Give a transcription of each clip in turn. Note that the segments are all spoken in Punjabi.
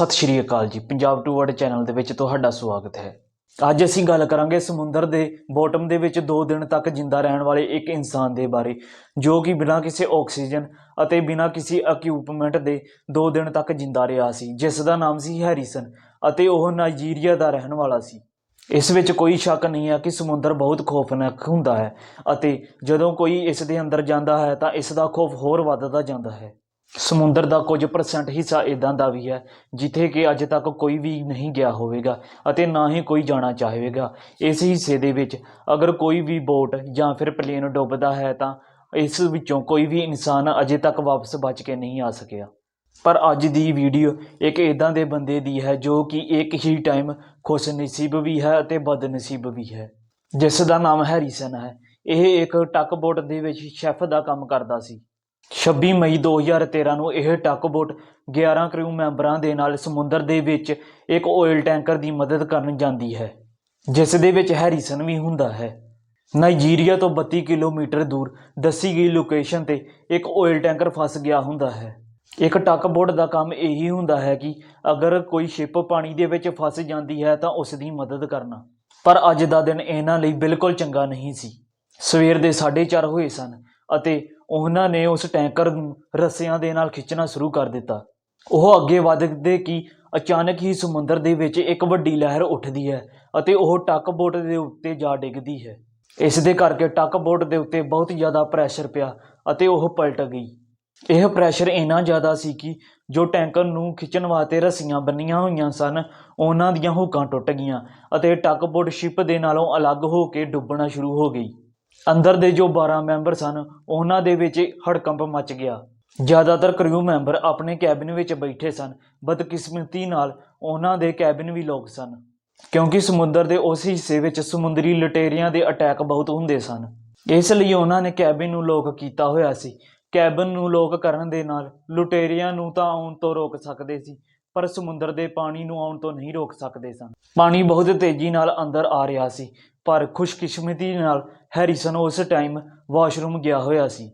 ਸਤਿ ਸ਼੍ਰੀ ਅਕਾਲ ਜੀ। ਪੰਜਾਬ ਟੂ ਵਰਡ ਚੈਨਲ ਦੇ ਵਿੱਚ ਤੁਹਾਡਾ ਸਵਾਗਤ ਹੈ। ਅੱਜ ਅਸੀਂ ਗੱਲ ਕਰਾਂਗੇ ਸਮੁੰਦਰ ਦੇ ਬੋਟਮ ਦੇ ਵਿੱਚ 2 ਦਿਨ ਤੱਕ ਜਿੰਦਾ ਰਹਿਣ ਵਾਲੇ ਇੱਕ ਇਨਸਾਨ ਦੇ ਬਾਰੇ, ਜੋ ਕਿ ਬਿਨਾਂ ਕਿਸੇ ਆਕਸੀਜਨ ਅਤੇ ਬਿਨਾਂ ਕਿਸੇ ਇਕਵਿਪਮੈਂਟ ਦੇ 2 ਦਿਨ ਤੱਕ ਜਿੰਦਾ ਰਿਹਾ ਸੀ, ਜਿਸ ਦਾ ਨਾਮ ਸੀ ਹੈਰੀਸਨ ਅਤੇ ਉਹ ਨਾਈਜੀਰੀਆ ਦਾ ਰਹਿਣ ਵਾਲਾ ਸੀ। ਇਸ ਵਿੱਚ ਕੋਈ ਸ਼ੱਕ ਨਹੀਂ ਹੈ ਕਿ ਸਮੁੰਦਰ ਬਹੁਤ ਖੌਫਨਾਕ ਹੁੰਦਾ ਹੈ ਅਤੇ ਜਦੋਂ ਕੋਈ ਇਸ ਦੇ ਅੰਦਰ ਜਾਂਦਾ ਹੈ ਤਾਂ ਇਸ ਦਾ ਖੌਫ ਹੋਰ ਵੱਧਦਾ ਜਾਂਦਾ ਹੈ। ਸਮੁੰਦਰ ਦਾ ਕੁਝ ਪਰਸੈਂਟ ਹਿੱਸਾ ਇਦਾਂ ਦਾ ਵੀ ਹੈ, ਜਿੱਥੇ ਕਿ ਅੱਜ ਤੱਕ ਕੋਈ ਵੀ ਨਹੀਂ ਗਿਆ ਹੋਵੇਗਾ ਅਤੇ ਨਾ ਹੀ ਕੋਈ ਜਾਣਾ ਚਾਹੇਗਾ। ਇਸ ਹਿੱਸੇ ਦੇ ਵਿੱਚ ਅਗਰ ਕੋਈ ਵੀ ਬੋਟ ਜਾਂ ਫਿਰ ਪਲੇਨ ਡੁੱਬਦਾ ਹੈ ਤਾਂ ਇਸ ਵਿੱਚੋਂ ਕੋਈ ਵੀ ਇਨਸਾਨ ਅਜੇ ਤੱਕ ਵਾਪਸ ਬਚ ਕੇ ਨਹੀਂ ਆ ਸਕਿਆ। ਪਰ ਅੱਜ ਦੀ ਵੀਡੀਓ ਇੱਕ ਇਦਾਂ ਦੇ ਬੰਦੇ ਦੀ ਹੈ ਜੋ ਕਿ ਇੱਕ ਹੀ ਟਾਈਮ ਖੁਸ਼ ਨਸੀਬ ਵੀ ਹੈ ਅਤੇ ਬਦਨਸੀਬ ਵੀ ਹੈ, ਜਿਸ ਦਾ ਨਾਮ ਹੈਰੀਸਨ ਹੈ। ਇਹ ਇੱਕ ਟੱਕ ਬੋਟ ਦੇ ਵਿੱਚ ਸ਼ੈਫ ਦਾ ਕੰਮ ਕਰਦਾ ਸੀ। 26 ਮਈ 2013 ਨੂੰ ਇਹ ਟੱਕ ਬੋਟ 11 ਕਰੂ ਮੈਂਬਰਾਂ ਦੇ ਨਾਲ ਸਮੁੰਦਰ ਦੇ ਵਿੱਚ ਇੱਕ ਆਇਲ ਟੈਂਕਰ ਦੀ ਮਦਦ ਕਰਨ ਜਾਂਦੀ ਹੈ, ਜਿਸ ਦੇ ਵਿੱਚ ਹੈਰੀਸਨ ਵੀ ਹੁੰਦਾ ਹੈ। ਨਾਈਜੀਰੀਆ ਤੋਂ 32 ਕਿਲੋਮੀਟਰ ਦੂਰ ਦੱਸੀ ਗਈ ਲੋਕੇਸ਼ਨ ਤੇ ਇੱਕ ਆਇਲ ਟੈਂਕਰ ਫਸ ਗਿਆ ਹੁੰਦਾ ਹੈ। ਇੱਕ ਟੱਕਬੋਟ ਦਾ ਕੰਮ ਇਹੀ ਹੁੰਦਾ ਹੈ ਕਿ ਅਗਰ ਕੋਈ ਸ਼ਿਪ ਪਾਣੀ ਦੇ ਵਿੱਚ ਫਸ ਜਾਂਦੀ ਹੈ ਤਾਂ ਉਸ ਦੀ ਮਦਦ ਕਰਨਾ। ਪਰ ਅੱਜ ਦਾ ਦਿਨ ਇਹਨਾਂ ਲਈ ਬਿਲਕੁਲ ਚੰਗਾ ਨਹੀਂ ਸੀ। ਸਵੇਰ ਦੇ 4:30 ਹੋਏ ਸਨ ਅਤੇ ਉਹਨਾਂ ਨੇ ਉਸ ਟੈਂਕਰ ਨੂੰ ਰੱਸਿਆਂ ਦੇ ਨਾਲ ਖਿੱਚਣਾ ਸ਼ੁਰੂ ਕਰ ਦਿੱਤਾ। ਉਹ ਅੱਗੇ ਵਧਦੇ ਕਿ ਅਚਾਨਕ ਹੀ ਸਮੁੰਦਰ ਦੇ ਵਿੱਚ ਇੱਕ ਵੱਡੀ ਲਹਿਰ ਉੱਠਦੀ ਹੈ ਅਤੇ ਉਹ ਟੱਕ ਬੋਟ ਦੇ ਉੱਤੇ ਜਾ ਡਿੱਗਦੀ ਹੈ। ਇਸ ਦੇ ਕਰਕੇ ਟੱਕ ਬੋਟ ਦੇ ਉੱਤੇ ਬਹੁਤ ਜ਼ਿਆਦਾ ਪ੍ਰੈਸ਼ਰ ਪਿਆ ਅਤੇ ਉਹ ਪਲਟ ਗਈ। ਇਹ ਪ੍ਰੈਸ਼ਰ ਇੰਨਾ ਜ਼ਿਆਦਾ ਸੀ ਕਿ ਜੋ ਟੈਂਕਰ ਨੂੰ ਖਿੱਚਣ ਵਾਸਤੇ ਰੱਸੀਆਂ ਬੰਨੀਆਂ ਹੋਈਆਂ ਸਨ, ਉਹਨਾਂ ਦੀਆਂ ਹੁੱਕਾਂ ਟੁੱਟ ਗਈਆਂ ਅਤੇ ਟੱਕ ਬੋਟ ਸ਼ਿਪ ਦੇ ਨਾਲੋਂ ਅਲੱਗ ਹੋ ਕੇ ਡੁੱਬਣਾ ਸ਼ੁਰੂ ਹੋ ਗਈ। ਅੰਦਰ ਦੇ ਜੋ 12 ਮੈਂਬਰ ਸਨ, ਉਹਨਾਂ ਦੇ ਵਿੱਚ ਹੜਕੰਪ ਮਚ ਗਿਆ। ਜ਼ਿਆਦਾਤਰ ਕਰੂ ਮੈਂਬਰ ਆਪਣੇ ਕੈਬਿਨ ਵਿੱਚ ਬੈਠੇ ਸਨ, ਬਦਕਿਸਮਤੀ ਨਾਲ ਉਹਨਾਂ ਦੇ ਕੈਬਿਨ ਵੀ ਲੋਕ ਸਨ। ਕਿਉਂਕਿ ਸਮੁੰਦਰ ਦੇ ਉਸ ਹਿੱਸੇ ਵਿੱਚ ਸਮੁੰਦਰੀ ਲਟੇਰੀਆਂ ਦੇ ਅਟੈਕ ਬਹੁਤ ਹੁੰਦੇ ਸਨ। ਇਸ ਲਈ ਉਹਨਾਂ ਨੇ ਕੈਬਿਨ ਨੂੰ ਲੋਕ ਕੀਤਾ ਹੋਇਆ ਸੀ। ਕੈਬਿਨ ਨੂੰ ਲੋਕ ਕਰਨ ਦੇ ਨਾਲ ਲੁਟੇਰੀਆਂ ਨੂੰ ਤਾਂ ਆਉਣ ਤੋਂ ਰੋਕ ਸਕਦੇ ਸੀ ਪਰ ਸਮੁੰਦਰ ਦੇ ਪਾਣੀ ਨੂੰ ਆਉਣ ਤੋਂ ਨਹੀਂ ਰੋਕ ਸਕਦੇ ਸਨ। ਪਾਣੀ ਬਹੁਤ ਤੇਜ਼ੀ ਨਾਲ ਅੰਦਰ ਆ ਰਿਹਾ ਸੀ, ਪਰ ਖੁਸ਼ਕਿਸਮਤੀ ਨਾਲ ਹੈਰੀਸਨ ਉਸ ਟਾਈਮ ਵਾਸ਼ਰੂਮ ਗਿਆ ਹੋਇਆ ਸੀ।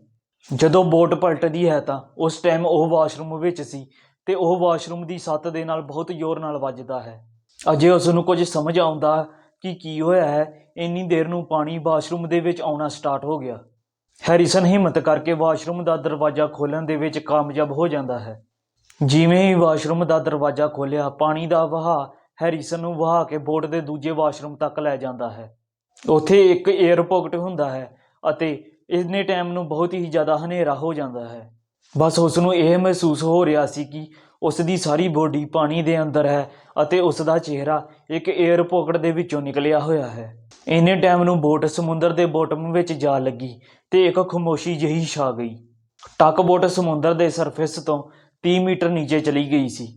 ਜਦੋਂ ਬੋਟ ਪਲਟਦੀ ਹੈ ਤਾਂ ਉਸ ਟਾਈਮ ਉਹ ਵਾਸ਼ਰੂਮ ਵਿੱਚ ਸੀ ਤੇ ਉਹ ਵਾਸ਼ਰੂਮ ਦੀ ਸੱਤ ਦੇ ਨਾਲ ਬਹੁਤ ਜ਼ੋਰ ਨਾਲ ਵੱਜਦਾ ਹੈ। ਅਜੇ ਉਸ ਨੂੰ ਕੁਝ ਸਮਝ ਆਉਂਦਾ ਕਿ ਕੀ ਹੋਇਆ ਹੈ, ਇੰਨੀ ਦੇਰ ਨੂੰ ਪਾਣੀ ਵਾਸ਼ਰੂਮ ਦੇ ਵਿੱਚ ਆਉਣਾ ਸਟਾਰਟ ਹੋ ਗਿਆ। ਹੈਰੀਸਨ ਹਿੰਮਤ ਕਰਕੇ ਵਾਸ਼ਰੂਮ ਦਾ ਦਰਵਾਜ਼ਾ ਖੋਲ੍ਹਣ ਦੇ ਵਿੱਚ ਕਾਮਯਾਬ ਹੋ ਜਾਂਦਾ ਹੈ। ਜਿਵੇਂ ਹੀ ਵਾਸ਼ਰੂਮ ਦਾ ਦਰਵਾਜ਼ਾ ਖੋਲ੍ਹਿਆ, ਪਾਣੀ ਦਾ ਵਹਾਅ ਹੈਰੀਸਨ ਨੂੰ ਵਹਾ ਕੇ ਬੋਟ ਦੇ ਦੂਜੇ ਵਾਸ਼ਰੂਮ ਤੱਕ ਲੈ ਜਾਂਦਾ ਹੈ। ਉੱਥੇ ਇੱਕ 에ਅਰ ਪਾਕਟ ਹੁੰਦਾ ਹੈ ਅਤੇ ਇੰਨੇ ਟਾਈਮ ਨੂੰ ਬਹੁਤ ਹੀ ਜ਼ਿਆਦਾ ਹਨੇਰਾ ਹੋ ਜਾਂਦਾ ਹੈ। ਬਸ ਉਸ ਨੂੰ ਇਹ ਮਹਿਸੂਸ ਹੋ ਰਿਹਾ ਸੀ ਕਿ ਉਸ ਦੀ ਸਾਰੀ ਬੋਡੀ ਪਾਣੀ ਦੇ ਅੰਦਰ ਹੈ ਅਤੇ ਉਸ ਦਾ ਚਿਹਰਾ ਇੱਕ 에ਅਰ ਪਾਕਟ ਦੇ ਵਿੱਚੋਂ ਨਿਕਲਿਆ ਹੋਇਆ ਹੈ। ਇੰਨੇ ਟਾਈਮ ਨੂੰ ਬੋਟ ਸਮੁੰਦਰ ਦੇ ਬੋਟਮ ਵਿੱਚ ਜਾ ਲੱਗੀ ਤੇ ਇੱਕ ਖਮੋਸ਼ੀ ਜਿਹੀ ਛਾ ਗਈ। ਟੱਕ ਬੋਟ ਸਮੁੰਦਰ ਦੇ ਸਰਫੇਸ ਤੋਂ 30 ਮੀਟਰ ਨੀਚੇ ਚਲੀ ਗਈ ਸੀ।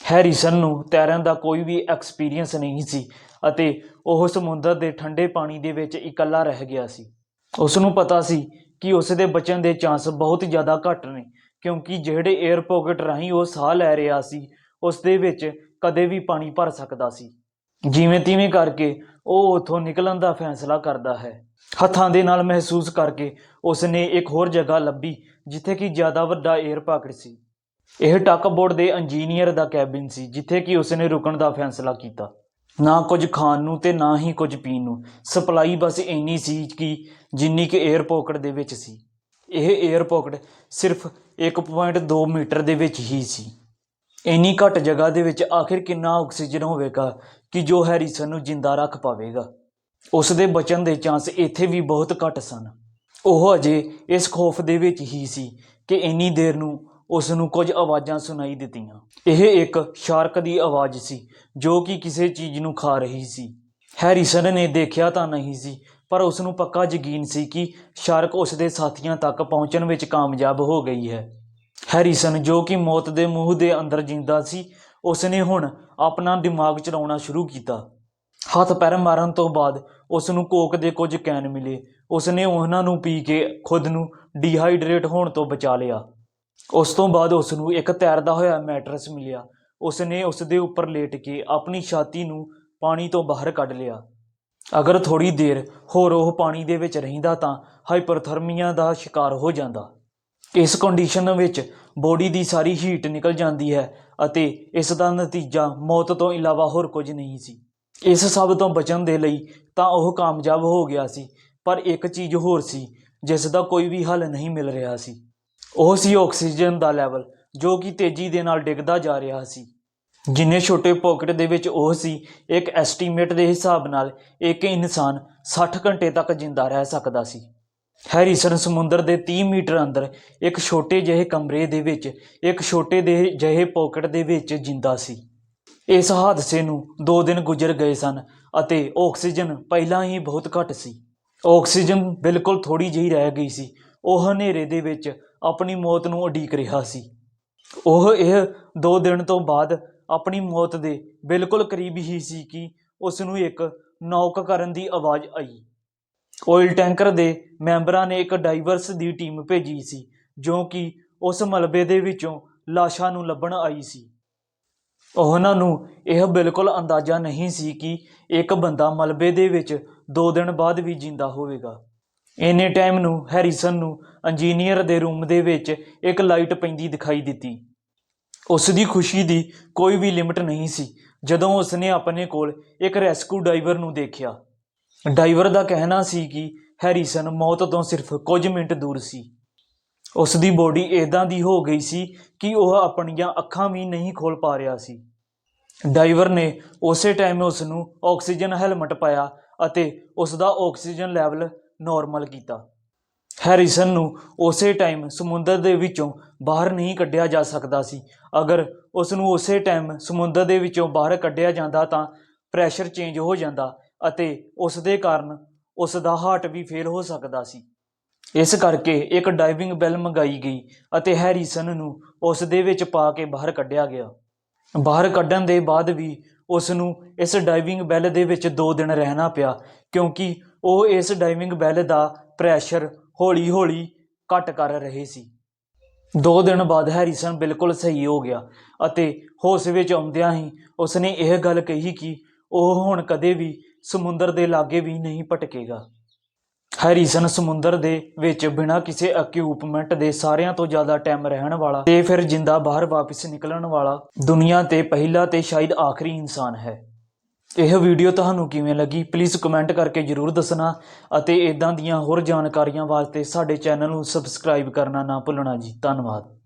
ਹੈਰੀਸਨ ਨੂੰ ਤੈਰਨ ਦਾ ਕੋਈ ਵੀ ਐਕਸਪੀਰੀਅੰਸ ਨਹੀਂ ਸੀ ਅਤੇ ਉਹ ਸਮੁੰਦਰ ਦੇ ਠੰਡੇ ਪਾਣੀ ਦੇ ਵਿੱਚ ਇਕੱਲਾ ਰਹਿ ਗਿਆ ਸੀ। ਉਸ ਨੂੰ ਪਤਾ ਸੀ ਕਿ ਉਸ ਦੇ ਬਚਣ ਦੇ ਚਾਂਸ ਬਹੁਤ ਜ਼ਿਆਦਾ ਘੱਟ ਨੇ, ਕਿਉਂਕਿ ਜਿਹੜੇ 에ਅਰ ਪਾਕਟ ਰਾਹੀਂ ਉਹ ਸਾਹ ਲੈ ਰਿਹਾ ਸੀ ਉਸ ਦੇ ਵਿੱਚ ਕਦੇ ਵੀ ਪਾਣੀ ਭਰ ਸਕਦਾ ਸੀ। ਜਿਵੇਂ ਤਿਵੇਂ ਕਰਕੇ ਉਹ ਉਥੋਂ ਨਿਕਲਣ ਦਾ ਫੈਸਲਾ ਕਰਦਾ ਹੈ। ਹੱਥਾਂ ਦੇ ਨਾਲ ਮਹਿਸੂਸ ਕਰਕੇ ਉਸ ਨੇ ਇੱਕ ਹੋਰ ਜਗ੍ਹਾ ਲੱਭੀ, ਜਿੱਥੇ ਕਿ ਜ਼ਿਆਦਾ ਵੱਡਾ 에ਅਰ ਪਾਕਟ ਸੀ। ਇਹ ਟੱਕ ਬੋਰਡ ਦੇ ਇੰਜੀਨੀਅਰ ਦਾ ਕੈਬਿਨ ਸੀ, ਜਿੱਥੇ ਕਿ ਉਸਨੇ ਰੁਕਣ ਦਾ ਫੈਸਲਾ ਕੀਤਾ। ਨਾ ਕੁਝ ਖਾਣ ਨੂੰ ਤੇ ਨਾ ਹੀ ਕੁਝ ਪੀਣ ਨੂੰ। ਸਪਲਾਈ ਬਸ ਇੰਨੀ ਸੀ ਕਿ ਜਿੰਨੀ ਕਿ 에ਅਰ ਪਾਕਟ ਦੇ ਵਿੱਚ ਸੀ। ਇਹ 에ਅਰ ਪਾਕਟ ਸਿਰਫ 1.2 ਮੀਟਰ ਦੇ ਵਿੱਚ ਹੀ ਸੀ। ਇੰਨੀ ਘੱਟ ਜਗ੍ਹਾ ਦੇ ਵਿੱਚ ਆਖਿਰ ਕਿੰਨਾ ਆਕਸੀਜਨ ਹੋਵੇਗਾ ਕਿ ਜੋ ਹੈਰੀਸਨ ਨੂੰ ਜਿੰਦਾ ਰੱਖ ਪਾਵੇਗਾ? ਉਸ ਦੇ ਬਚਣ ਦੇ ਚਾਂਸ ਇੱਥੇ ਵੀ ਬਹੁਤ ਘੱਟ ਸਨ। ਉਹ ਅਜੇ ਇਸ ਖੌਫ ਦੇ ਵਿੱਚ ਹੀ ਸੀ ਕਿ ਇੰਨੀ ਦੇਰ ਨੂੰ ਉਸ ਨੂੰ ਕੁਝ ਆਵਾਜ਼ਾਂ ਸੁਣਾਈ ਦਿੱਤੀਆਂ। ਇਹ ਇੱਕ ਸ਼ਾਰਕ ਦੀ ਆਵਾਜ਼ ਸੀ, ਜੋ ਕਿ ਕਿਸੇ ਚੀਜ਼ ਨੂੰ ਖਾ ਰਹੀ ਸੀ। ਹੈਰੀਸਨ ਨੇ ਦੇਖਿਆ ਤਾਂ ਨਹੀਂ ਸੀ, ਪਰ ਉਸ ਨੂੰ ਪੱਕਾ ਯਕੀਨ ਸੀ ਕਿ ਸ਼ਾਰਕ ਉਸ ਦੇ ਸਾਥੀਆਂ ਤੱਕ ਪਹੁੰਚਣ ਵਿੱਚ ਕਾਮਯਾਬ ਹੋ ਗਈ ਹੈ। ਹੈਰੀਸਨ, ਜੋ ਕਿ ਮੌਤ ਦੇ ਮੂੰਹ ਦੇ ਅੰਦਰ ਜਿੰਦਾ ਸੀ ਉਸ ਨੇ ਹੁਣ ਆਪਣਾ ਦਿਮਾਗ ਚਲਾਉਣਾ ਸ਼ੁਰੂ ਕੀਤਾ। ਹੱਥ ਪੈਰ ਮਾਰਨ ਤੋਂ ਬਾਅਦ ਉਸ ਨੂੰ ਕੋਕ ਦੇ ਕੁਝ ਕੈਨ ਮਿਲੇ। ਉਸ ਨੇ ਉਹਨਾਂ ਨੂੰ ਪੀ ਕੇ ਖੁਦ ਨੂੰ ਡੀਹਾਈਡਰੇਟ ਹੋਣ ਤੋਂ ਬਚਾ ਲਿਆ। ਉਸ ਤੋਂ ਬਾਅਦ ਉਸ ਨੂੰ ਇੱਕ ਤੈਰਦਾ ਹੋਇਆ ਮੈਟਰਸ ਮਿਲਿਆ। ਉਸ ਨੇ ਉਸ ਦੇ ਉੱਪਰ ਲੇਟ ਕੇ ਆਪਣੀ ਛਾਤੀ ਨੂੰ ਪਾਣੀ ਤੋਂ ਬਾਹਰ ਕੱਢ ਲਿਆ। ਅਗਰ ਥੋੜੀ ਦੇਰ ਹੋਰ ਉਹ ਪਾਣੀ ਦੇ ਵਿੱਚ ਰਹਿੰਦਾ ਤਾਂ ਹਾਈਪਰਥਰਮੀਆ ਦਾ ਸ਼ਿਕਾਰ ਹੋ ਜਾਂਦਾ। ਇਸ ਕੰਡੀਸ਼ਨ ਵਿੱਚ ਬੋਡੀ ਦੀ ਸਾਰੀ ਹੀਟ ਨਿਕਲ ਜਾਂਦੀ ਹੈ ਅਤੇ ਇਸ ਦਾ ਨਤੀਜਾ ਮੌਤ ਤੋਂ ਇਲਾਵਾ ਹੋਰ ਕੁਝ ਨਹੀਂ ਸੀ। ਇਸ ਸਭ ਤੋਂ ਬਚਣ ਦੇ ਲਈ ਤਾਂ ਉਹ ਕਾਮਯਾਬ ਹੋ ਗਿਆ ਸੀ, ਪਰ ਇੱਕ ਚੀਜ਼ ਹੋਰ ਸੀ, ਜਿਸ ਦਾ ਕੋਈ ਵੀ ਹੱਲ ਨਹੀਂ ਮਿਲ ਰਿਹਾ ਸੀ। ਉਹ ਸੀ ਆਕਸੀਜਨ ਦਾ ਲੈਵਲ, ਜੋ ਕਿ ਤੇਜ਼ੀ ਦੇ ਨਾਲ ਡਿੱਗਦਾ ਜਾ ਰਿਹਾ ਸੀ। ਜਿੰਨੇ ਛੋਟੇ ਪਾਕਟ ਦੇ ਵਿੱਚ ਉਹ ਸੀ, ਇੱਕ ਐਸਟੀਮੇਟ ਦੇ ਹਿਸਾਬ ਨਾਲ ਇੱਕ ਇਨਸਾਨ 60 ਘੰਟੇ ਤੱਕ ਜਿੰਦਾ ਰਹਿ ਸਕਦਾ ਸੀ। ਹੈਰੀਸਨ ਸਮੁੰਦਰ ਦੇ 30 ਮੀਟਰ ਅੰਦਰ ਇੱਕ ਛੋਟੇ ਜਿਹੇ ਕਮਰੇ ਦੇ ਵਿੱਚ, ਇੱਕ ਛੋਟੇ ਦੇ ਜਿਹੇ ਪਾਕਟ ਦੇ ਵਿੱਚ ਜਿੰਦਾ ਸੀ। ਇਸ ਹਾਦਸੇ ਨੂੰ 2 ਦਿਨ ਗੁਜ਼ਰ ਗਏ ਸਨ ਅਤੇ ਆਕਸੀਜਨ ਪਹਿਲਾਂ ਹੀ ਬਹੁਤ ਘੱਟ ਸੀ। ਆਕਸੀਜਨ ਬਿਲਕੁਲ ਥੋੜੀ ਜਿਹੀ ਰਹਿ ਗਈ ਸੀ ਉਹ ਹਨੇਰੇ ਦੇ ਵਿੱਚ ਆਪਣੀ ਮੌਤ ਨੂੰ ਉਡੀਕ ਰਿਹਾ ਸੀ। ਉਹ ਇਹ 2 ਦਿਨ ਤੋਂ ਬਾਅਦ ਆਪਣੀ ਮੌਤ ਦੇ ਬਿਲਕੁਲ ਕਰੀਬ ਹੀ ਸੀ ਕਿ ਉਸ ਨੂੰ ਇੱਕ ਨੌਕ ਕਰਨ ਦੀ ਆਵਾਜ਼ ਆਈ। ਆਇਲ ਟੈਂਕਰ ਦੇ ਮੈਂਬਰਾਂ ਨੇ ਇੱਕ ਡਾਈਵਰਸ ਦੀ ਟੀਮ ਭੇਜੀ ਸੀ, ਜੋ ਕਿ ਉਸ ਮਲਬੇ ਦੇ ਵਿੱਚੋਂ ਲਾਸ਼ਾਂ ਨੂੰ ਲੱਭਣ ਆਈ ਸੀ। ਉਹਨਾਂ ਨੂੰ ਇਹ ਬਿਲਕੁਲ ਅੰਦਾਜ਼ਾ ਨਹੀਂ ਸੀ ਕਿ ਇੱਕ ਬੰਦਾ ਮਲਬੇ ਦੇ ਵਿੱਚ 2 ਦਿਨ ਬਾਅਦ ਵੀ ਜਿੰਦਾ ਹੋਵੇਗਾ। ਇੰਨੇ ਟਾਈਮ ਨੂੰ ਹੈਰੀਸਨ ਨੂੰ ਇੰਜੀਨੀਅਰ ਦੇ ਰੂਮ ਦੇ ਵਿੱਚ ਇੱਕ ਲਾਈਟ ਪੈਂਦੀ ਦਿਖਾਈ ਦਿੱਤੀ। ਉਸ ਦੀ ਖੁਸ਼ੀ ਦੀ ਕੋਈ ਵੀ ਲਿਮਟ ਨਹੀਂ ਸੀ, ਜਦੋਂ ਉਸਨੇ ਆਪਣੇ ਕੋਲ ਇੱਕ ਰੈਸਕਿਊ ਡਾਈਵਰ ਨੂੰ ਦੇਖਿਆ। ਡਾਈਵਰ ਦਾ ਕਹਿਣਾ ਸੀ ਕਿ ਹੈਰੀਸਨ ਮੌਤ ਤੋਂ ਸਿਰਫ ਕੁਝ ਮਿੰਟ ਦੂਰ ਸੀ। ਉਸ ਦੀ ਬੋਡੀ ਇਦਾਂ ਦੀ ਹੋ ਗਈ ਸੀ ਕਿ ਉਹ ਆਪਣੀਆਂ ਅੱਖਾਂ ਵੀ ਨਹੀਂ ਖੋਲ ਪਾ ਰਿਹਾ ਸੀ। ਡਾਈਵਰ ਨੇ ਉਸੇ ਟਾਈਮ ਉਸ ਨੂੰ ਆਕਸੀਜਨ ਹੈਲਮਟ ਪਾਇਆ ਅਤੇ ਉਸ ਦਾ ਆਕਸੀਜਨ ਲੈਵਲ ਨਾਰਮਲ ਕੀਤਾ। ਹੈਰੀਸਨ ਨੂੰ ਉਸੇ ਟਾਈਮ ਸਮੁੰਦਰ ਦੇ ਵਿੱਚੋਂ ਬਾਹਰ ਨਹੀਂ ਕੱਢਿਆ ਜਾ ਸਕਦਾ ਸੀ। ਅਗਰ ਉਸ ਨੂੰ ਉਸੇ ਟਾਈਮ ਸਮੁੰਦਰ ਦੇ ਵਿੱਚੋਂ ਬਾਹਰ ਕੱਢਿਆ ਜਾਂਦਾ ਤਾਂ ਪ੍ਰੈਸ਼ਰ ਚੇਂਜ ਹੋ ਜਾਂਦਾ ਅਤੇ ਉਸ ਦੇ ਕਾਰਨ ਉਸ ਦਾ ਹਾਰਟ ਵੀ ਫੇਲ ਹੋ ਸਕਦਾ ਸੀ। ਇਸ ਕਰਕੇ ਇੱਕ ਡਾਈਵਿੰਗ ਬੈਲ ਮੰਗਾਈ ਗਈ ਅਤੇ ਹੈਰੀਸਨ ਨੂੰ ਉਸ ਦੇ ਵਿੱਚ ਪਾ ਕੇ ਬਾਹਰ ਕੱਢਿਆ ਗਿਆ। ਬਾਹਰ ਕੱਢਣ ਦੇ ਬਾਅਦ ਵੀ ਉਸ ਨੂੰ ਇਸ ਡਾਈਵਿੰਗ ਬੈਲ ਦੇ ਵਿੱਚ 2 ਦਿਨ ਰਹਿਣਾ ਪਿਆ, ਕਿਉਂਕਿ ਉਹ ਇਸ ਡਾਈਵਿੰਗ ਬੈਲ ਦਾ ਪ੍ਰੈਸ਼ਰ ਹੌਲੀ-ਹੌਲੀ ਘਟ ਕਰ ਰਹੇ ਸੀ। 2 ਦਿਨ ਬਾਅਦ ਹੈਰੀਸਨ ਬਿਲਕੁਲ ਸਹੀ ਹੋ ਗਿਆ ਅਤੇ ਹੋਸ਼ ਵਿੱਚ ਆਉਂਦਿਆਂ ਹੀ ਉਸਨੇ ਇਹ ਗੱਲ ਕਹੀ ਕਿ ਉਹ ਹੁਣ ਕਦੇ ਵੀ ਸਮੁੰਦਰ ਦੇ ਲਾਗੇ ਵੀ ਨਹੀਂ ਭਟਕੇਗਾ। ਹੈਰੀਸਨ ਸਮੁੰਦਰ ਦੇ ਵਿੱਚ ਬਿਨਾਂ ਕਿਸੇ ਅਕਿਊਪਮੈਂਟ ਦੇ ਸਾਰਿਆਂ ਤੋਂ ਜ਼ਿਆਦਾ ਟਾਈਮ ਰਹਿਣ ਵਾਲਾ ਤੇ ਫਿਰ ਜਿੰਦਾ ਬਾਹਰ ਵਾਪਸ ਨਿਕਲਣ ਵਾਲਾ ਦੁਨੀਆ ਤੇ ਪਹਿਲਾ ਤੇ ਸ਼ਾਇਦ ਆਖਰੀ ਇਨਸਾਨ ਹੈ। ਇਹ ਵੀਡੀਓ ਤੁਹਾਨੂੰ ਕਿਵੇਂ ਲੱਗੀ? ਪਲੀਜ਼ ਕਮੈਂਟ ਕਰਕੇ ਜਰੂਰ ਦੱਸਣਾ ਅਤੇ ਇਦਾਂ ਦੀਆਂ ਹੋਰ ਜਾਣਕਾਰੀਆਂ ਵਾਸਤੇ ਸਾਡੇ ਚੈਨਲ ਨੂੰ ਸਬਸਕ੍ਰਾਈਬ ਕਰਨਾ ਨਾ ਭੁੱਲਣਾ ਜੀ। ਧੰਨਵਾਦ।